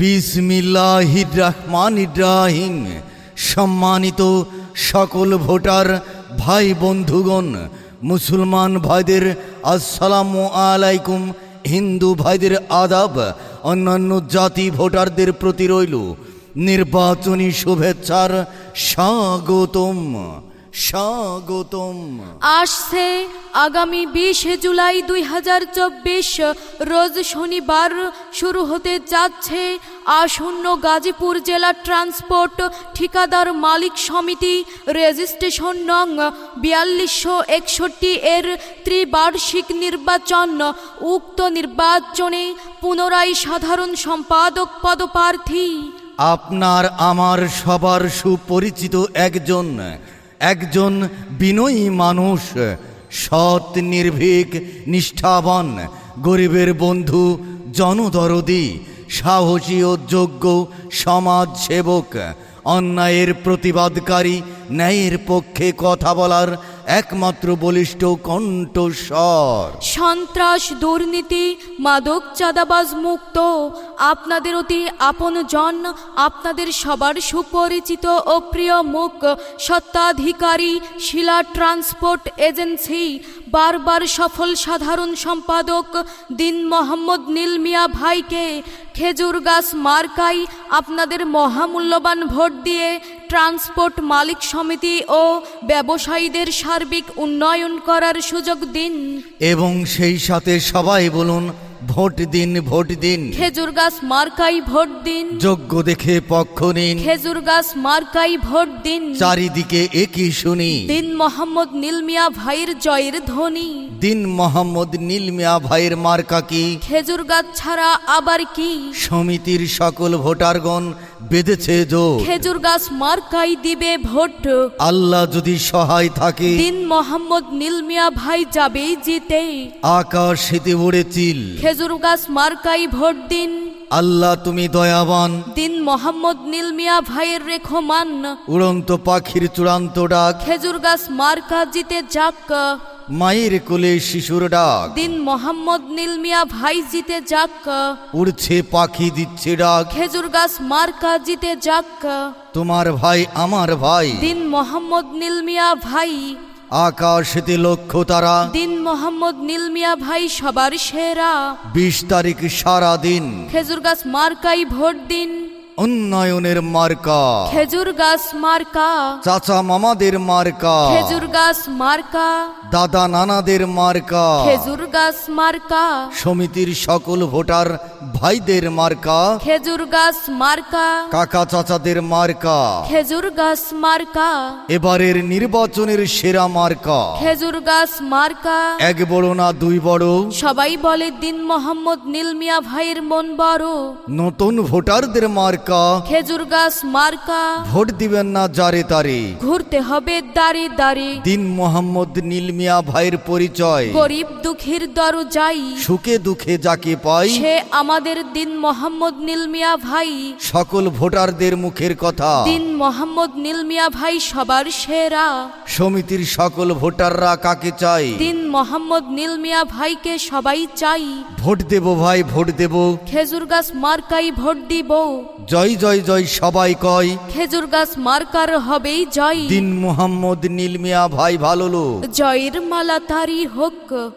বিসমিল্লাহির রহমান ইব্রাহিম সম্মানিত সকল ভোটার, ভাই বন্ধুগণ, মুসলমান ভাইদের আসসালামু আলাইকুম। হিন্দু ভাইদের আদাব, অন্যান্য জাতি ভোটারদের প্রতি রইল নির্বাচনী শুভেচ্ছার স্বাগতম। স্বাগতম। আসছে আগামী বিশে জুলাই দুই হাজার চব্বিশ, রোজ শনিবার শুরু হতে যাচ্ছে আসন্ন গাজীপুর জেলা ট্রান্সপোর্ট ঠিকাদার মালিক সমিতি রেজিস্ট্রেশন নং বিয়াল্লিশশো একষট্টি এর ত্রিবার্ষিক নির্বাচন, উক্ত নির্বাচনে পুনরায় সাধারণ সম্পাদক পদপ্রার্থী। আপনার আমার সবার সুপরিচিত একজন একজন বিনয়ী মানুষ সৎ, নির্ভীক, নিষ্ঠাবান, গরিবের বন্ধু, জনদরদি, সাহসী ও যোগ্য সমাজ সেবক অন্যায়ের প্রতিবাদকারী, ন্যায়ের পক্ষে কথা বলার একমাত্র বলিষ্ঠ কণ্ঠস্বর। সন্ত্রাস, দুর্নীতি, মাদক চাঁদাবাজ মুক্ত, আপনাদের অতি আপন জন, আপনাদের সবার সুপরিচিত ও প্রিয় মুখ, সত্ত্বাধিকারী, শিলা ট্রান্সপোর্ট এজেন্সি, বারবার সফল সাধারণ সম্পাদক, দিন মোহাম্মদ নীল মিয়া ভাইকে খেজুর গাছ মার্কাই আপনাদের মহামূল্যবান ভোট দিয়ে ট্রান্সপোর্ট মালিক সমিতি ও ব্যবসায়ীদের সার্বিক উন্নয়ন করার সুযোগ দিন। এবং সেই সাথে সবাই বলুন ভোট দিন ভোট দিন। খেজুর গাছ মার্কাই ভোট দিন। যোগ্য দেখে পক্ষ নিন। খেজুর গাছ মার্কাই ভোট দিন। চারিদিকে একই শুনি। দিন মোহাম্মদ নীলমিয়া ভাইয়ের জয়ের ধ্বনি। দিন মোহাম্মদ নীলমিয়া ভাইয়ের মার্কা কি? খেজুর গাছ ছাড়া আবার কি? সমিতির সকল ভোটারগণ বেঁধেছে জোর। খেজুর গাছ মার্কাই দিবে ভোট। আল্লাহ যদি সহায় থাকে দিন মোহাম্মদ নীলমিয়া ভাই যাবেই জিতে। আকাশ শীতে উড়ে চিল। খেজুর গাছ মার্কাই ভোট দিন। আল্লাহ তুমি দয়াবান। দিন মোহাম্মদ নীলমিয়া ভাইয়ের রেখো মান। উড়ন্ত পাখির চূড়ান্ত ডাক। খেজুর গাছ মার্কা জিতে যাক। মায়ের কোলে শিশুর ডাক। দিন মোহাম্মদ নীলমিয়া ভাই জিতে যাক। উড়ছে পাখি দিচ্ছে ডাক। খেজুর গাছ মার্কা জিতে যাক। তোমার ভাই আমার ভাই। দিন মোহাম্মদ নীলমিয়া ভাই। আকাশেতে লক্ষ্য তারা। দিন মোহাম্মদ নীলমিয়া ভাই সবার সেরা। বিশ তারিখ সারা দিন। খেজুর গাছ মার্কাই ভোট দিন। উন্নয়নের মার্কা। খেজুর গাছ মার্কা। চাচা মামাদের মার্কা। খেজুর গাছ মার্কা। দাদা নানাদের মার্কা। খেজুর গাছ মার্কা। সমিতির সকল ভোটার ভাইদের মার্কা। খেজুর গাছ মার্কা। কাকা চাচাদের মার্কা। খেজুর গাছ মার্কা। এবারের নির্বাচনের সেরা মার্কা। খেজুর গাছ মার্কা। এক বড় না দুই বড়? সবাই বলে দিন মোহাম্মদ নীলমিয়া ভাইয়ের মন বড়। নতুন ভোটারদের মার্কা। খেজুর গাছ মার্কা। ভোট দিবেন না যারে তারে। ঘুরতে হবে দাঁড়ে দাঁড়ে। দিন মোহাম্মদ নীলমিয়া ভাইয়ের পরিচয়। গরিব দুঃখীর দর যাই সুখে দুঃখে যাকে পাই। সে আমাদের দিন মোহাম্মদ নীলমিয়া ভাই। সকল ভোটারদের মুখের কথা। দিন মোহাম্মদ নীলমিয়া ভাই সবার সেরা। সমিতির সকল ভোটাররা কাকে চাই দিন মোহাম্মদ নীলমিয়া ভাইকে সবাই চাই। ভোট দেব ভাই ভোট দেব। খেজুর গাছ মার্কাই ভোট দিব। জয় জয় জয় সবাই কয়। খেজুর গাছ মার্কার হবেই জয়। দিন মোহাম্মদ নীলমিয়া ভাই ভালো লোক। জয়ের ನಿರ್ಮಲಧಾರಿ ಹೊಕ್ಕು